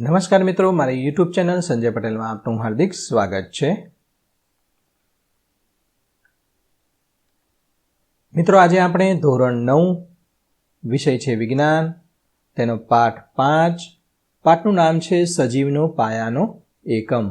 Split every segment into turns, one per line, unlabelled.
નમસ્કાર મિત્રો, મારી યુટ્યુબ ચેનલ સંજય પટેલમાં આપનું હાર્દિક સ્વાગત છે. મિત્રો, આજે આપણે ધોરણ નવ, વિષય છે વિજ્ઞાન. તેનો પાઠ પાંચ. પાઠનું નામ છે સજીવનો પાયાનો એકમ.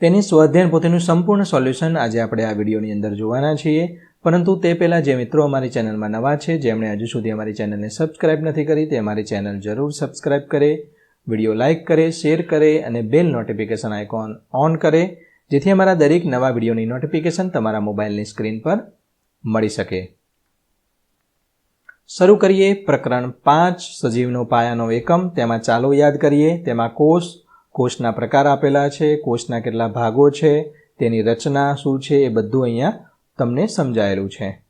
તેની સ્વાધ્યાયન પોતેનું સંપૂર્ણ સોલ્યુશન આજે આપણે આ વિડીયોની અંદર જોવાના છીએ. પરંતુ તે પહેલાં જે મિત્રો અમારી ચેનલમાં નવા છે, જેમણે હજુ સુધી અમારી ચેનલને સબસ્ક્રાઇબ નથી કરી, તે અમારી ચેનલ જરૂર સબસ્ક્રાઇબ કરે, વીડિયો લાઇક કરે, શેર કરે અને બેલ નોટિફિકેશન આઇકોન ઓન કરે, જેથી અમારા દરેક નવા વિડીયોની નોટિફિકેશન તમારા મોબાઈલની સ્ક્રીન પર મળી શકે. શરૂ કરીએ પ્રકરણ પાંચ, સજીવનો પાયાનો એકમ. તેમાં ચાલો યાદ કરીએ, તેમાં કોષ, કોષના પ્રકાર આપેલા છે, કોષના કેટલા ભાગો છે, તેની રચના શું છે, એ બધું અહીંયા તમને સમજાયેલું છે.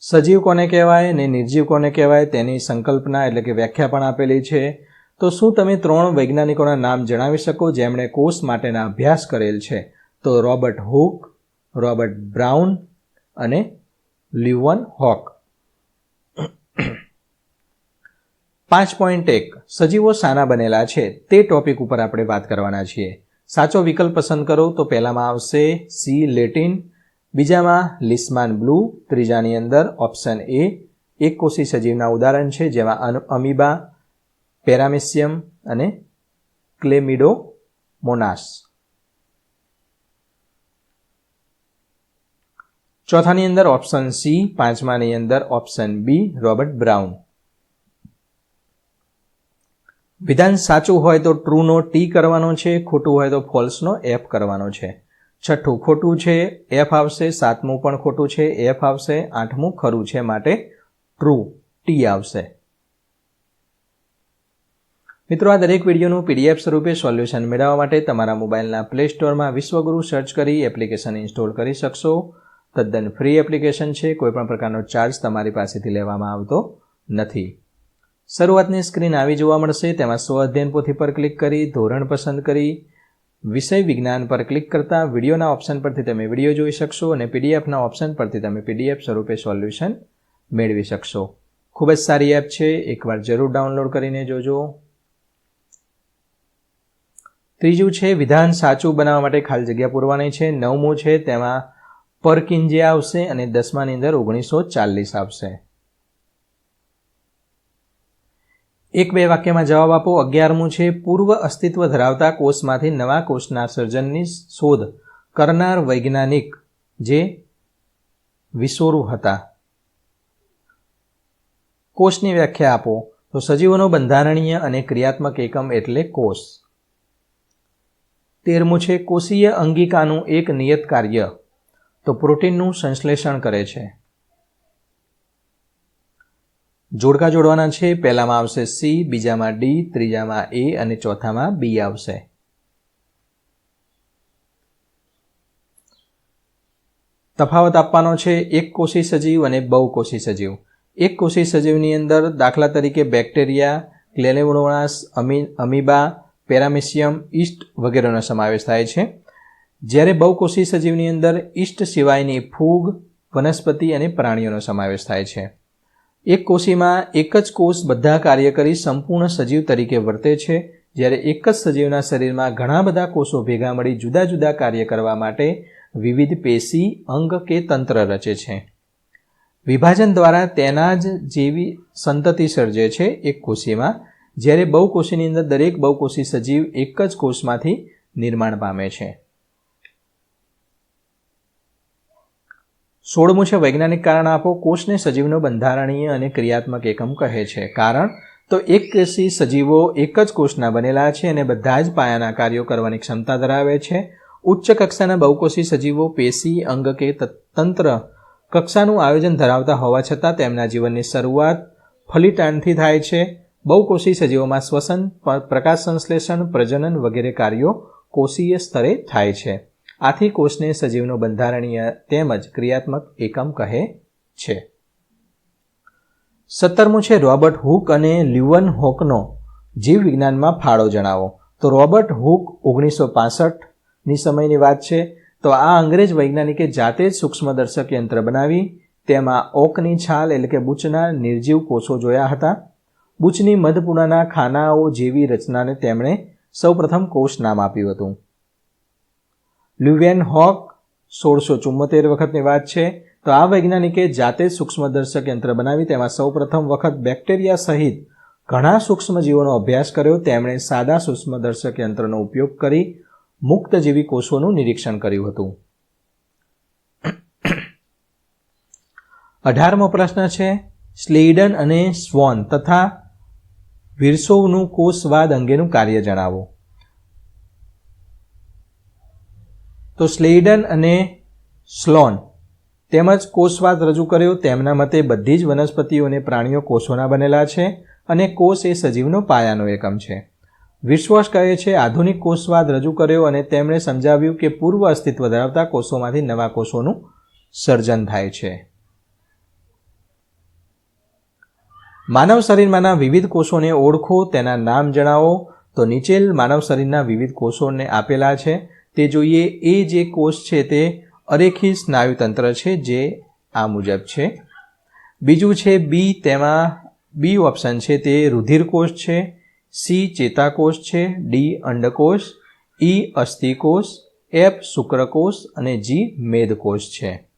સજીવ કોને કહેવાય ને નિર્જીવ કોને કહેવાય તેની સંકલ્પના એટલે કે વ્યાખ્યા પણ આપેલી છે. તો શું તમે ત્રણ વૈજ્ઞાનિકોના નામ જણાવી શકો જેમણે કોષ માટેના અભ્યાસ કરેલ છે? તો રોબર્ટ હુક, રોબર્ટ બ્રાઉન અને લ્યુવન હોક. પાંચ પોઈન્ટ એક. સજીવો સાના બનેલા છે. તે ટોપિક ઉપર આપણે વાત કરવાના છીએ. સાચો વિકલ્પ પસંદ કરો તો પહેલામાં આવશે સી, લેટિન. બીજામાં લિસ્માન બ્લુ. ત્રીજાની અંદર ઓપ્શન એ. એક કોષી સજીવના ઉદાહરણ છે, જેમાં અમીબા, પેરામેસિયમ અને ક્લેમિડો મોનાસ. ચોથાની અંદર ઓપ્શન સી, પાંચમાની અંદર ઓપ્શન બી, રોબર્ટ બ્રાઉન. વિધાન સાચું હોય તો ટ્રુનો ટી કરવાનો છે, ખોટું હોય તો ફોલ્સનો એફ કરવાનો છે. છઠ્ઠું, ખોટું છે એફ આવશે, સાતમું પણ ખોટું છે એફ આવશે, આઠમું ખરું છે માટે ટ્રુ ટી આવશે. મિત્રો, આ દરેક વિડીયોનું પીડીએફ સ્વરૂપે સોલ્યુશન મેળવવા માટે તમારા મોબાઈલના પ્લે સ્ટોરમાં વિશ્વગુરુ સર્ચ કરી એપ્લિકેશન ઇન્સ્ટોલ કરી શકશો. તદ્દન ફ્રી એપ્લિકેશન છે કોઈપણ પ્રકારનો ચાર્જ તમારી પાસેથી લેવામાં આવતો નથી. શરૂઆતની સ્ક્રીન આવી જોવા મળશે, તેમાં સ્વ અધ્યયન પોથી પર ક્લિક કરી, ધોરણ પસંદ કરી, વિષય વિજ્ઞાન પર ક્લિક કરતા વિડીયોના ઓપ્શન પરથી તમે વીડિયો જોઈ શકશો અને પીડીએફના ઓપ્શન પરથી તમે પીડીએફ સ્વરૂપે સોલ્યુશન મેળવી શકશો. ખૂબ જ સારી એપ છે, એકવાર જરૂર ડાઉનલોડ કરીને જોજો. ત્રીજું છે, વિધાન સાચું બનાવવા માટે ખાલી જગ્યા પૂરવાની છે. નવમું છે, તેમાં પરકિંજે આવશે અને દસમાની અંદર ઓગણીસો ચાલીસ આવશે. એક બે વાક્યમાં જવાબ આપો. અગિયારમું છે, પૂર્વ અસ્તિત્વ ધરાવતા કોષમાંથી નવા કોષના સર્જનની શોધ કરનાર વૈજ્ઞાનિક જે વિસોરુ હતા. કોષની વ્યાખ્યા આપો. તો સજીવોનો બંધારણીય અને ક્રિયાત્મક એકમ એટલે કોષ. તેરમું છે, કોષીય અંગિકાનું એક નિયત કાર્ય. તો પ્રોટીનનું સંશ્લેષણ કરે છે. જોડકા જોડવાના છે. પહેલામાં આવશે સી, બીજામાં ડી, ત્રીજામાં એ અને ચોથામાં બી આવશે. તફાવત આપવાનો છે એક કોષી સજીવ અને બહુકોષી સજીવ. એક કોષી સજીવની અંદર દાખલા તરીકે બેક્ટેરિયા ક્લેલેવોનાસ અમી, અમીબા પેરામિશિયમ ઈસ્ટ વગેરેનો સમાવેશ થાય છે. જ્યારે બહુકોષી સજીવની અંદર ઈસ્ટ સિવાયની ફૂગ, વનસ્પતિ અને પ્રાણીઓનો સમાવેશ થાય છે. એક કોષીમાં એક જ કોષ બધા કાર્ય કરી સંપૂર્ણ સજીવ તરીકે વર્તે છે. જ્યારે એક જ સજીવના શરીરમાં ઘણા બધા કોષો ભેગા મળી જુદા જુદા કાર્ય કરવા માટે વિવિધ પેશી, અંગ કે તંત્ર રચે છે. વિભાજન દ્વારા તેના જ જેવી સંતતિ સર્જે છે એક કોષીમાં જ્યારે બહુકોષીની અંદર દરેક બહુકોષી સજીવ એક જ કોષમાંથી નિર્માણ પામે છે. સોળમું છે વૈજ્ઞાનિક કારણ આપો, કોષને સજીવનો બંધારણીય અને ક્રિયાત્મક એકમ કહે છે. કારણ, તો એક કોષી સજીવો એક જ કોષના બનેલા છે અને બધા જ પાયાના કાર્યો કરવાની ક્ષમતા ધરાવે છે. ઉચ્ચ કક્ષાના બહુકોષી સજીવો પેશી, અંગ કે તંત્ર કક્ષાનું આયોજન ધરાવતા હોવા છતાં તેમના જીવનની શરૂઆત ફલિટાણથી થાય છે. બહુકોષી સજીવોમાં શ્વસન પ્રકાશ સંશ્લેષણ, પ્રજનન વગેરે કાર્યો કોષીય સ્તરે થાય છે. આથી કોષને સજીવનો બંધારણીય તેમજ ક્રિયાત્મક એકમ કહે છે. સત્તરમું છે રોબર્ટ હુક અને લ્યુવન હોકનો જીવવિજ્ઞાનમાં ફાળો જણાવો. તો રોબર્ટ હુક ઓગણીસો પાસઠની સમયની વાત છે. તો આ અંગ્રેજ વૈજ્ઞાનિકે જાતે જ સૂક્ષ્મદર્શક યંત્ર બનાવી, તેમાં ઓકની છાલ એટલે કે બૂચના નિર્જીવ કોષો જોયા હતા. બુચની મધપૂર્ણાના ખાનાઓ જેવી રચનાને તેમણે સૌપ્રથમ કોષ નામ આપ્યું હતું. લ્યુવેન હોક સોળસો ચુમ્મોતેર વખતની વાત છે. તો આ વૈજ્ઞાનિકે જાતે સૂક્ષ્મદર્શક યંત્ર બનાવી તેમાં સૌપ્રથમ વખત બેક્ટેરિયા સહિત ઘણા સૂક્ષ્મજીવોનો અભ્યાસ કર્યો. તેમણે સાદા સૂક્ષ્મદર્શક યંત્રનો ઉપયોગ કરી મુક્તજીવી કોષોનું નિરીક્ષણ કર્યું હતું. અઢારમો પ્રશ્ન છે, સ્લેડન અને સ્વોન તથા વિરસોવનું કોષવાદ અંગેનું કાર્ય જણાવો. તો સ્લેડન અને સ્લોન તેમજ કોષવાદ રજૂ કર્યો. તેમના મતે બધી જ વનસ્પતિઓ અને પ્રાણીઓ કોષોના બનેલા છે અને કોષ એ સજીવનો પાયાનો એકમ છે. વિશ્વાસ કહે છે, આધુનિક કોષવાદ રજૂ કર્યો અને તેમણે સમજાવ્યું કે પૂર્વ અસ્તિત્વ ધરાવતા કોષોમાંથી નવા કોષોનું સર્જન થાય છે. માનવ શરીરમાંના વિવિધ કોષોને ઓળખો, તેના નામ જણાવો. તો નીચેલ માનવ શરીરના વિવિધ કોષોને આપેલા છે. તે જોઈએ એ જે કોષ છે તે અરેખી સ્નાયુતંત્ર છે જે આ મુજબ છે. બીજું છે બી તેમાં બી ઓપ્શન છે તે રુધિરકોષ છે. સી ચેતાકોષ છે. ડી અંડકોષ. ઈ અસ્થિકોષ. એફ શુક્રકોષ. અને જી મેદકોષ છે.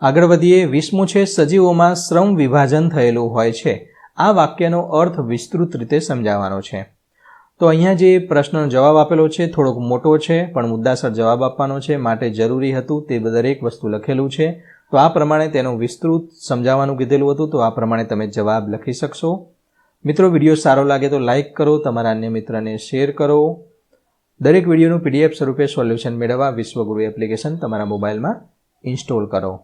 આગળ વધીએ વીસમું છે સજીવોમાં શ્રમ વિભાજન થયેલું હોય છે. આ વાક્યનો અર્થ વિસ્તૃત રીતે સમજાવવાનો છે. તો અહીંયા જે પ્રશ્નનો જવાબ આપેલો છે, થોડોક મોટો છે, પણ મુદ્દાસર જવાબ આપવાનો છે, માટે જરૂરી હતું તે દરેક વસ્તુ લખેલું છે. તો આ પ્રમાણે તેનું વિસ્તૃત સમજાવવાનું કીધેલું હતું, તો આ પ્રમાણે તમે જવાબ લખી શકશો. મિત્રો, વીડિયો સારો લાગે તો લાઇક કરો, તમારા અન્ય મિત્રને શેર કરો. દરેક વિડીયોનું પીડીએફ સ્વરૂપે સોલ્યુશન મેળવવા વિશ્વગુરુ એપ્લિકેશન તમારા મોબાઈલમાં ઇન્સ્ટોલ કરો.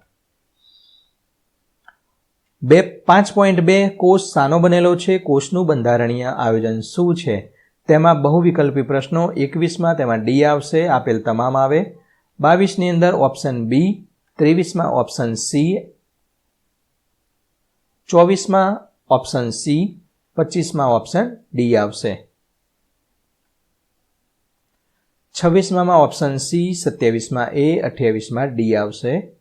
બે, પાંચ પોઈન્ટ બે કોષ સાનો બનેલો છે, કોષનું બંધારણીય આયોજન શું છે? તેમાં બહુવિકલ્પી પ્રશ્નો એકવીસમાં તેમાં ડી આવશે, આપેલ તમામ આવે. બાવીસની અંદર ઓપ્શન બી, ત્રેવીસમાં ઓપ્શન સી, ચોવીસમાં ઓપ્શન સી, પચીસમાં ઓપ્શન ડી આવશે. છવ્વીસમાં ઓપ્શન સી, સત્યાવીસમાં એ, અઠ્યાવીસમાં ડી આવશે.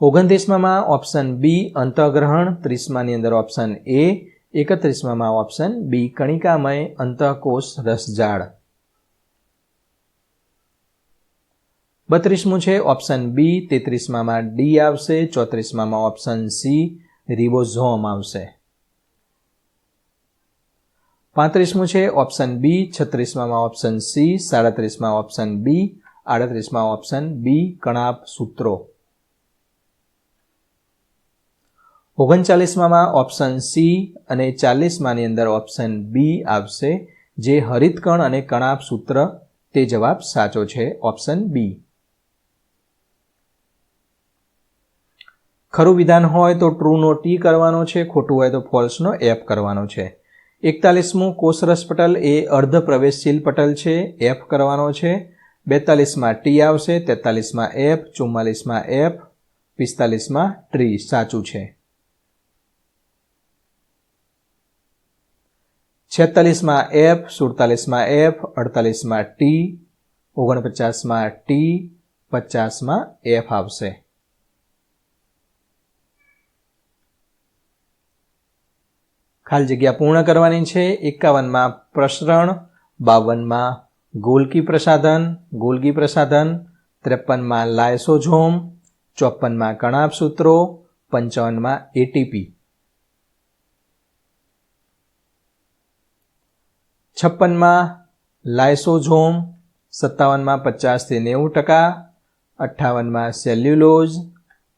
ઓગણત્રીસમાં ઓપ્શન બી, અંતઃગ્રહણ, ત્રીસમાંની અંદર ઓપ્શન એ એકત્રીસમાં ઓપ્શન બી કણિકામય અંતઃકોષ રસજાળ. બત્રીસમું છે ઓપ્શન બી તેત્રીસમાં ડી આવશે, ચોત્રીસમાં ઓપ્શન સી રિબોઝોમ આવશે. પાંત્રીસમું છે ઓપ્શન બી છત્રીસમાં ઓપ્શન સી સાડત્રીસમાં ઓપ્શન બી આડત્રીસમાં ઓપ્શન બી કણાપ સૂત્રો. ઓગણચાલીસમાં ઓપ્શન સી અને ચાલીસમાંની અંદર ઓપ્શન બી આવશે, જે હરિતકણ અને કણાપ સૂત્ર, તે જવાબ સાચો છે ઓપ્શન બી ખરું વિધાન હોય તો ટ્રુનો ટી કરવાનો છે, ખોટું હોય તો ફોલ્સનો એફ કરવાનો છે. એકતાલીસમું કોષરસ પટલ એ અર્ધ પ્રવેશશીલ પટલ છે એફ કરવાનો છે. બેતાલીસમાં ટી આવશે, તેતાલીસમાં એફ ચુમ્માલીસમાં એફ પિસ્તાલીસમાં ટ્રી સાચું છે. છેતાલીસમાં એફ સુડતાલીસમાં એફ અડતાલીસમાં ટી ઓગણપચાસમાં ટી પચાસમાં એફ આવશે. ખાલી જગ્યા પૂર્ણ કરવાની છે. એકાવનમાં પ્રસરણ, બાવનમાં ગોલકી પ્રસાધન ગોલગી પ્રસાધન, ત્રેપનમાં લાયસોઝોમ, ચોપનમાં કણાપ સૂત્રો પંચાવનમાં એટીપી છપ્પનમાં લાયસોઝોમ, સત્તાવનમાં પચાસથી નેવું ટકા, અઠ્ઠાવનમાં સેલ્યુલોઝ,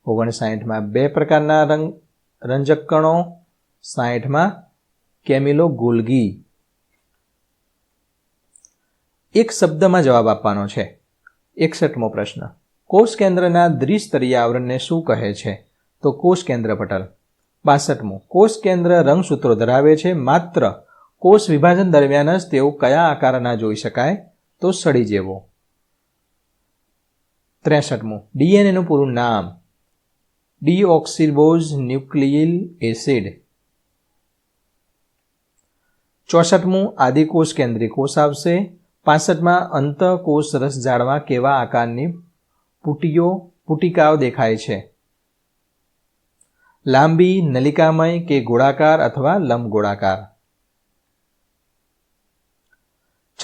ઓગણસાઠમાં બે પ્રકારના રંગ રંજક કણો સાઠમાં કેમિલો ગોલગી એક શબ્દમાં જવાબ આપવાનો છે. એકસઠમો પ્રશ્ન. કોષ કેન્દ્રના દ્વિસ્તરીય આવરણને શું કહે છે? તો કોષ કેન્દ્ર પટલ. બાસઠમું. કોષ કેન્દ્ર રંગસૂત્રો ધરાવે છે માત્ર કોષ વિભાજન દરમિયાન જ તેઓ કયા આકારના જોઈ શકાય? તો સડી જેવો. ત્રેસઠમું. ડીએનએનું પૂરું નામ. ડીઓક્સિબોઝ ન્યુક્લિયલ એસિડ. ચોસઠમું. આદિકોષ કેન્દ્રીય કોષ આવશે. પાસઠમાં અંતઃકોષ રસ જાળવા કેવા આકારની પુટીઓ, પુટિકાઓ દેખાય છે? લાંબી, નલિકામય કે ગોળાકાર અથવા લંબગોળાકાર?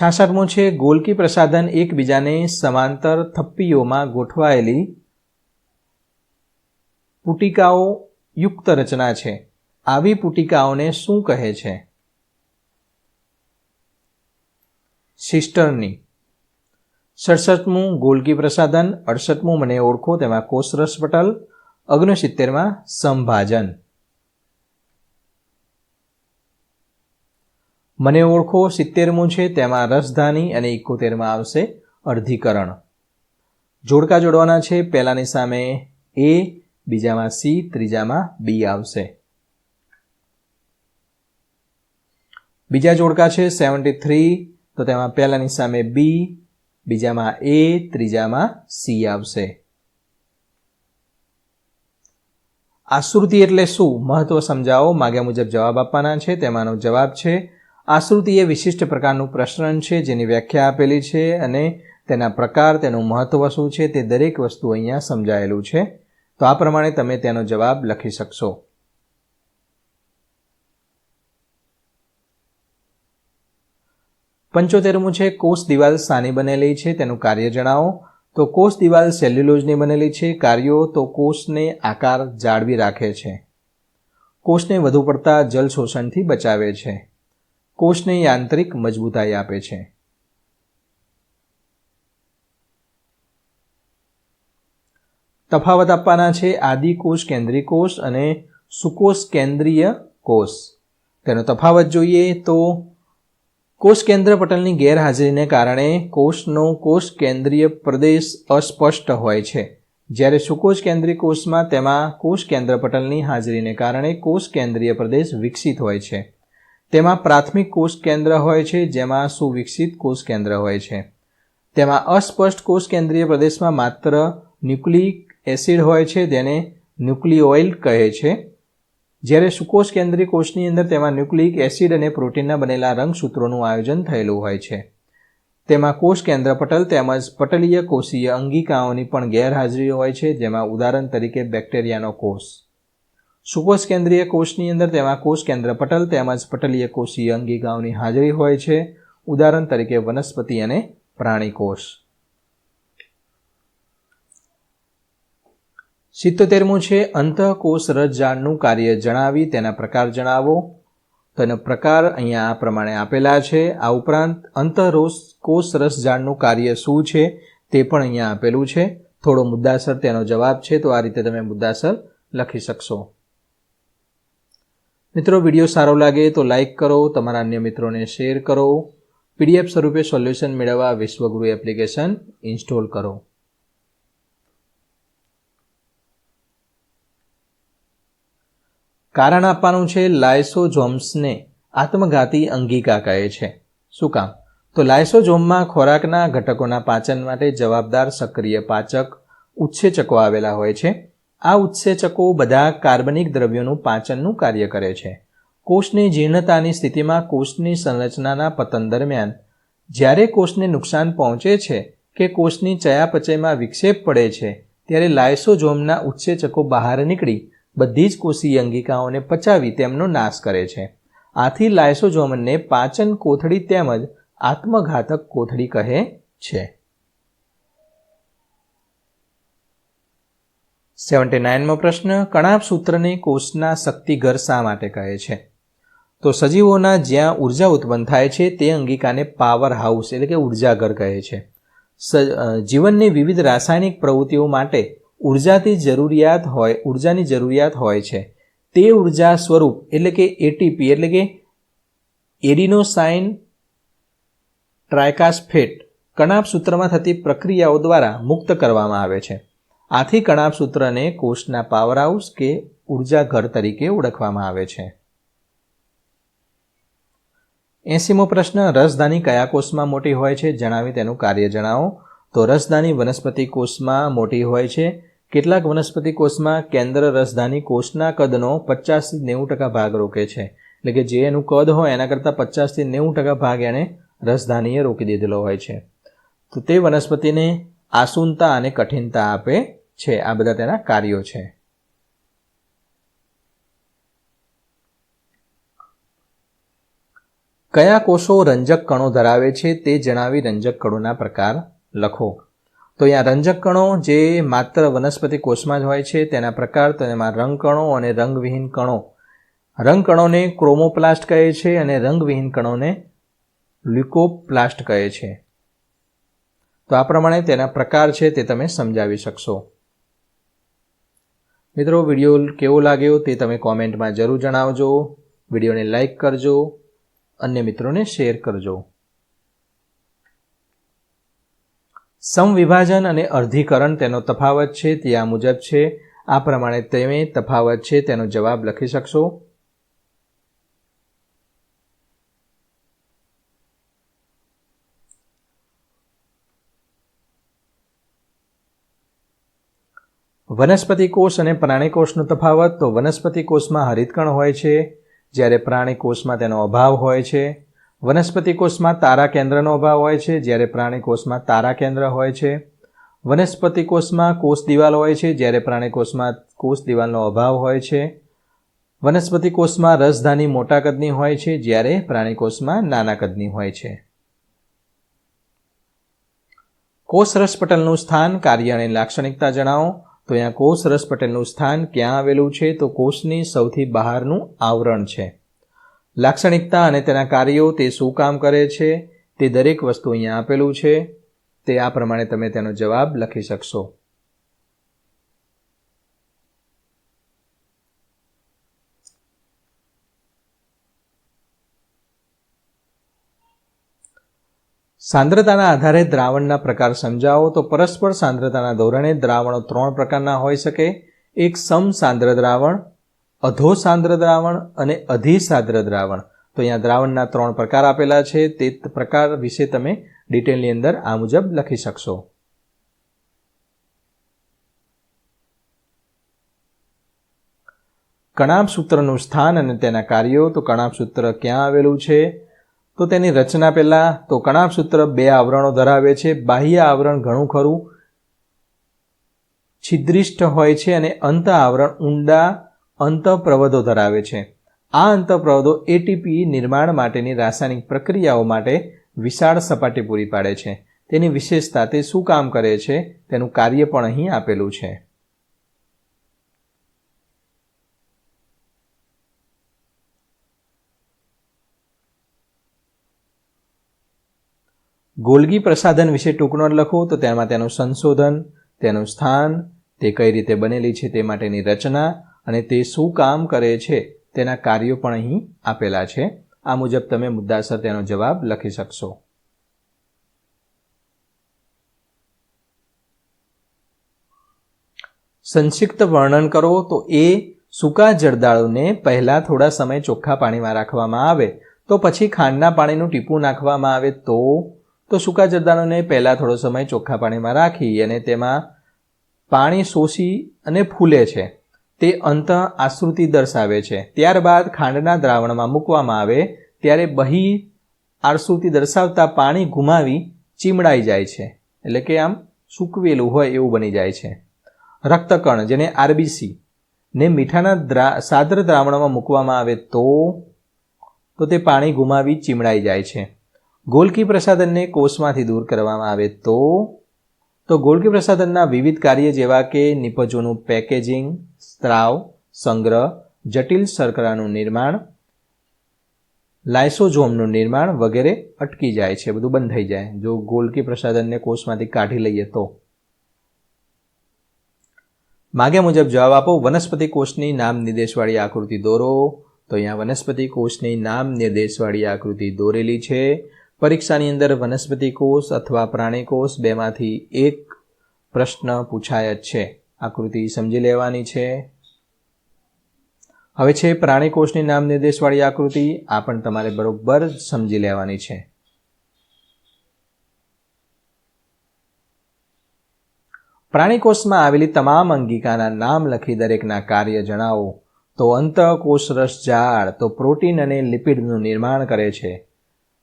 છાસઠમું છે, ગોલકી પ્રસાધન એકબીજાને સમાંતર થપ્પીઓમાં ગોઠવાયેલી પુટિકાઓ યુક્ત રચના છે. આવી પુટિકાઓને શું કહે છે? સિસ્ટરની સડસઠમું ગોલકી પ્રસાધન, અડસઠમું મને ઓળખો, તેમાં કોષરસ પટલ, ઓગણસિત્તેરમાં સંભાજન. મને ઓળખો સિત્તેરમું છે, તેમાં રસધાની અને એકોતેરમાં આવશે અર્ધીકરણ. જોડકા જોડવાના છે, પહેલાની સામે એ, બીજામાં સી, ત્રીજામાં બી આવશે. બીજા જોડકા છે સેવન્ટી થ્રી, તો તેમાં પહેલાની સામે બી, બીજામાં એ, ત્રીજામાં સી આવશે. આશ્રુતિ એટલે શું? મહત્વ સમજાવો. માગ્યા મુજબ જવાબ આપવાના છે, તેમાંનો જવાબ છે આશ્રુતિ એ વિશિષ્ટ પ્રકારનું પ્રસરણ છે, જેની વ્યાખ્યા આપેલી છે અને તેના પ્રકાર, તેનું મહત્વ શું છે, તે દરેક વસ્તુ અહીંયા સમજાયેલું છે. તો આ પ્રમાણે તમે તેનો જવાબ લખી શકશો. પંચોતેરમું છે, કોષ દિવાલ સાની બનેલી છે, તેનું કાર્ય જણાવો. તો કોષ દિવાલ સેલ્યુલોઝની બનેલી છે, કાર્યો તો કોષને આકાર જાળવી રાખે છે. કોષને વધુ પડતા જલ શોષણથી બચાવે છે. કોષને યાંત્રિક મજબૂતાઈ આપે છે. તફાવત આપવાના છે આદિકોષ કેન્દ્રીય કોષ અને સુકોષ કેન્દ્રીય કોષ. તેનો તફાવત જોઈએ તો કોષ કેન્દ્ર પટલની ગેરહાજરીને કારણે કોષનો કોષ કેન્દ્રીય પ્રદેશ અસ્પષ્ટ હોય છે. જ્યારે સુકોષ કેન્દ્રીય કોષમાં તેમાં કોષ કેન્દ્ર પટલની હાજરીને કારણે કોષ કેન્દ્રીય પ્રદેશ વિકસિત હોય છે. તેમાં પ્રાથમિક કોષ કેન્દ્ર હોય છે, જેમાં સુવિકસિત કોષ કેન્દ્ર હોય છે. તેમાં અસ્પષ્ટ કોષ કેન્દ્રીય પ્રદેશમાં માત્ર ન્યુક્લિક એસિડ હોય છે, જેને ન્યુક્લિઓઇલ કહે છે. જ્યારે સુકોષ કેન્દ્રીય કોષની અંદર તેમાં ન્યુક્લિક એસિડ અને પ્રોટીનના બનેલા રંગસૂત્રોનું આયોજન થયેલું હોય છે. તેમાં કોષ કેન્દ્ર પટલ તેમજ પટલીય કોષીય અંગિકાઓની પણ ગેરહાજરી હોય છે, જેમાં ઉદાહરણ તરીકે બેક્ટેરિયાનો કોષ. સુકોષ કેન્દ્રીય કોષની અંદર તેમાં કોષ કેન્દ્ર પટલ તેમજ પટલીય કોષીય અંગિકાઓની હાજરી હોય છે. ઉદાહરણ તરીકે વનસ્પતિ અને પ્રાણી કોષ સિત્તોતેરમું છે અંતઃકોષ રજજાળનું કાર્ય જણાવી તેના પ્રકાર જણાવો. તો એનો પ્રકાર અહીંયા આ પ્રમાણે આપેલા છે. આ ઉપરાંત અંતઃરોષ કોષ રસજાળનું કાર્ય શું છે તે પણ અહીંયા આપેલું છે. થોડો મુદ્દાસર તેનો જવાબ છે, તો આ રીતે તમે મુદ્દાસર લખી શકશો. મિત્રો વીડિયો સારો લાગે તો લાઇક કરો, તમારા અન્ય મિત્રોને શેર કરો. પીડીએફ સ્વરૂપે સોલ્યુશન મેળવવા વિશ્વગુરુ એપ્લિકેશન ઇન્સ્ટોલ કરો. કારણ આપવાનું છે લાયસોઝોમ્સને આત્મઘાતી અંગિકા કહે છે. શું કામ? તો લાયસોઝોમમાં ખોરાકના ઘટકોના પાચન માટે જવાબદાર સક્રિય પાચક ઉત્સેચકો આવેલા હોય છે. આ ઉત્સેચકો બધા કાર્બનિક દ્રવ્યોનું પાચનનું કાર્ય કરે છે. કોષની જીર્ણતાની સ્થિતિમાં કોષની સંરચનાના પતન દરમિયાન, જ્યારે કોષને નુકસાન પહોંચે છે કે કોષની ચયાપચયમાં વિક્ષેપ પડે છે, ત્યારે લાયસોઝોમના ઉત્સેચકો બહાર નીકળી બધી જ કોષીય અંગિકાઓને પચાવી તેમનો નાશ કરે છે. આથી લાયસોઝોમને પાચન કોથળી તેમજ આત્મઘાતક કોથળી કહે છે. સેવન્ટી નાઇનમો પ્રશ્ન, કણાપ સૂત્રને કોષના શક્તિઘર શા માટે કહે છે? તો સજીવોના જ્યાં ઊર્જા ઉત્પન્ન થાય છે, તે અંગિકાને પાવર હાઉસ એટલે કે ઉર્જાઘર કહે છે. જીવનની વિવિધ રાસાયણિક પ્રવૃત્તિઓ માટે ઉર્જાથી જરૂરિયાત હોય, ઉર્જાની જરૂરિયાત હોય છે. તે ઊર્જા સ્વરૂપ એટલે કે એટીપી એટલે કે એરિનોસાઇન ટ્રાયકાસ્ફેટ કણાપ સૂત્રમાં થતી પ્રક્રિયાઓ દ્વારા મુક્ત કરવામાં આવે છે. આથી કણાપ સૂત્રને કોષના પાવર હાઉસ કે ઊર્જા ઘર તરીકે ઓળખવામાં આવે છે. એસીમો પ્રશ્ન રસધાની કયા કોષમાં મોટી હોય છે? જણાવી તેનું કાર્ય જણાવો. તો રસધાની વનસ્પતિ કોષમાં મોટી હોય છે. કેટલાક વનસ્પતિ કોષમાં કેન્દ્ર રસધાની કોષના કદનો પચાસથી નેવું ટકા ભાગ રોકે છે. એટલે કે જે એનું કદ હોય એના કરતાં પચાસથી નેવું ટકા ભાગ એણે રસધાનીએ રોકી દીધેલો હોય છે. તો તે વનસ્પતિને આસુનતા અને કઠિનતા આપે છે. આ બધા તેના કાર્યો છે. કયા કોષો રંજક કણો ધરાવે છે તે જણાવી રંજક કણોના પ્રકાર લખો. તો અહીંયા રંજક કણો જે માત્ર વનસ્પતિ કોષમાં જ હોય છે, તેના પ્રકાર તો એમાં રંગકણો અને રંગવિહીન કણો. રંગકણોને ક્રોમોપ્લાસ્ટ કહે છે અને રંગવિહીન કણોને લ્યુકોપ્લાસ્ટ કહે છે. તો આ પ્રમાણે તેના પ્રકાર છે તે તમે સમજાવી શકશો. મિત્રો, વીડિયો કેવો લાગ્યો તે તમે કોમેન્ટમાં જરૂર જણાવજો. વિડીયોને લાઇક કરજો. અન્ય મિત્રોને શેર કરજો. સમવિભાજન અને અર્ધીકરણ તેનો તફાવત છે તે આ મુજબ છે. આ પ્રમાણે તમે તફાવત છે તેનો જવાબ લખી શકશો. વનસ્પતિ કોષ અને પ્રાણી કોષનો તફાવત તો વનસ્પતિ કોષમાં હરિતકણ હોય છે. જ્યારે પ્રાણી કોષમાં તેનો અભાવ હોય છે. વનસ્પતિ કોષમાં તારા કેન્દ્રનો અભાવ હોય છે. જ્યારે પ્રાણી કોષમાં તારા કેન્દ્ર હોય છે. વનસ્પતિ કોષમાં કોષ દિવાલ હોય છે. જ્યારે પ્રાણી કોષમાં કોષ દિવાલનો અભાવ હોય છે. વનસ્પતિ કોષમાં રસધાની મોટા કદની હોય છે. જ્યારે પ્રાણી કોષમાં નાના કદની હોય છે. કોષ રસપટલનું સ્થાન કાર્ય અને લાક્ષણિકતા જણાવો. તો અહીંયા કોષ રસ પટેલનું સ્થાન ક્યાં આવેલું છે? તો કોષની સૌથી બહારનું આવરણ છે. લાક્ષણિકતા અને તેના કાર્યો, તે શું કામ કરે છે? તે દરેક વસ્તુ અહીંયા આપેલું છે. તે આ પ્રમાણે તમે તેનો જવાબ લખી શકશો. સાંદ્રતાના આધારે દ્રાવણના પ્રકાર સમજાવો તો પરસ્પર સાંદ્રતાના ધોરણે દ્રાવણો ત્રણ પ્રકારના હોઈ શકે. એક સમ સાંદ્ર દ્રાવણ, અધો સાંદ્ર દ્રાવણ અને અધિસાંદ્ર દ્રાવણ. તો અહીંયા દ્રાવણના ત્રણ પ્રકાર આપેલા છે. તે પ્રકાર વિશે તમે ડિટેલની અંદર આ મુજબ લખી શકશો. કણાબ સૂત્રનું સ્થાન અને તેના કાર્યો. તો કણાબ સૂત્ર ક્યાં આવેલું છે? તો તેની રચના પહેલાં તો કણાપસૂત્ર બે આવરણો ધરાવે છે. બાહ્ય આવરણ ઘણું ખરું, છિદ્રિષ્ટ હોય છે અને અંત આવરણ ઊંડા અંતઃપ્રવધો ધરાવે છે. આ અંતઃપ્રવધો એટીપી નિર્માણ માટેની રાસાયણિક પ્રક્રિયાઓ માટે વિશાળ સપાટી પૂરી પાડે છે. તેની વિશેષતા તે શું કામ કરે છે તેનું કાર્ય પણ અહીં આપેલું છે. ગોલગી પ્રસાધન વિશે ટૂંકનો લખો, તો તેમાં તેનું સંશોધન, તેનું સ્થાન, તે કઈ રીતે બનેલી છે તે માટેની રચના અને તે શું કામ કરે છે તેના કાર્યો પણ અહીં આપેલા છે. આ મુજબ તમે મુદ્દાસર તેનો જવાબ લખી શકશો. સંક્ષિપ્ત વર્ણન કરો, તો એ સૂકા જરદાળુને પહેલાં થોડા સમય ચોખ્ખા પાણીમાં રાખવામાં આવે, તો પછી ખાંડના પાણીનું ટીપું નાખવામાં આવે, તો તો સૂકા જરદાળુને પહેલાં થોડો સમય ચોખ્ખા પાણીમાં રાખી અને તેમાં પાણી શોષી અને ફૂલે છે. તે અંત આશ્રુતિ દર્શાવે છે. ત્યારબાદ ખાંડના દ્રાવણમાં મૂકવામાં આવે, ત્યારે બહી આશ્રુતિ દર્શાવતા પાણી ગુમાવી ચીમડાઈ જાય છે. એટલે કે આમ સૂકવેલું હોય એવું બની જાય છે. રક્તકણ, જેને આરબીસી ને મીઠાના દ્રા, સાદ્ર દ્રાવણમાં મૂકવામાં આવે તો તો તે પાણી ગુમાવી ચીમડાઈ જાય છે. ગોલકી પ્રસાધનને કોષમાંથી દૂર કરવામાં આવે તો? તો ગોલકી પ્રસાધનના વિવિધ કાર્ય જેવા કે નિપજોનું પેકેજિંગ, સ્ત્રાવ, સંગ્રહ, જટિલ શર્કરાનું નિર્માણ, લાઇસોઝોમનું નિર્માણ વગેરે અટકી જાય છે, બધું બંધ થઈ જાય. જો ગોલકી પ્રસાધનને કોષમાંથી કાઢી લઈએ તો? માગ્યા મુજબ જવાબ આપો, વનસ્પતિ કોષની નામ નિર્દેશવાળી આકૃતિ દોરો. તો અહીંયા વનસ્પતિ કોષની નામ નિર્દેશવાળી આકૃતિ દોરેલી છે. પરીક્ષાની અંદર વનસ્પતિ કોષ અથવા પ્રાણી કોષ બેમાંથી એક પ્રશ્ન પૂછાય જ છે. આકૃતિ સમજી લેવાની છે. હવે છે પ્રાણી કોષની નામ નિર્દેશવાળી આકૃતિ. આ પણ તમારે બરોબર સમજી લેવાની છે. પ્રાણી કોષમાં આવેલી તમામ અંગિકાના નામ લખી દરેકના કાર્ય જણાવો. તો અંતઃકોષ રસ ઝાડ તો પ્રોટીન અને લિપિડનું નિર્માણ કરે છે.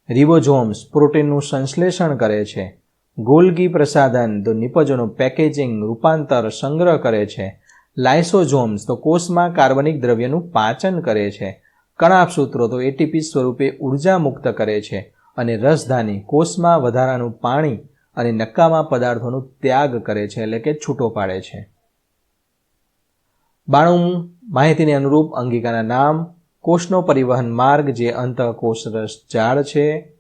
રિબોઝોમ્સ પ્રોટીનનું સંશ્લેષણ કરે છે. ગોલગી પ્રસાધન તો નિપજોનું પેકેજિંગ રૂપાંતર સંગ્રહ કરે છે. લાઇસોઝોમ્સ તો કોષમાં કાર્બનિક દ્રવ્યનું પાચન કરે છે. કણાપસૂત્રો તો એટીપી સ્વરૂપે ઊર્જા મુક્ત કરે છે અને રસધાની કોષમાં વધારાનું પાણી અને નક્કામાં પદાર્થોનો ત્યાગ કરે છે એટલે કે છૂટો પાડે છે. બાણું માહિતીને અનુરૂપ અંગિકાના નામ કોષનો પરિવહન માર્ગ જે અંતઃકોષરસ ઝાડ છે,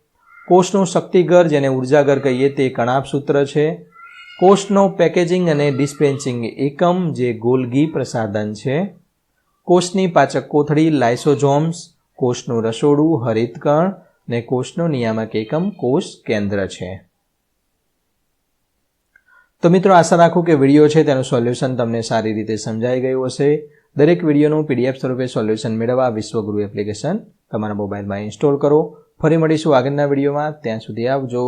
કોષનું શક્તિઘર જેને ઉર્જાઘર કહીએ તે કણાપસૂત્ર છે, કોષનો પેકેજિંગ અને ડિસ્પેન્સિંગ એકમ જે ગોલગી પ્રસાધન છે, કોષની પાચક કોથળી લાઇસોઝોમ્સ, કોષનું રસોડું હરિતકણ ને કોષનો નિયામક એકમ કોષ કેન્દ્ર છે. તો મિત્રો આશા રાખું કે વીડિયો છે તેનું સોલ્યુશન તમને સારી રીતે સમજાઈ ગયું હશે. દરેક વિડીયોનું પીડીએફ સ્વરૂપે સોલ્યુશન મેળવવા વિશ્વગુરુ એપ્લિકેશન તમારા મોબાઈલમાં ઇન્સ્ટોલ કરો. ફરી મળીશું આગળના વિડીયોમાં. ત્યાં સુધી આવજો.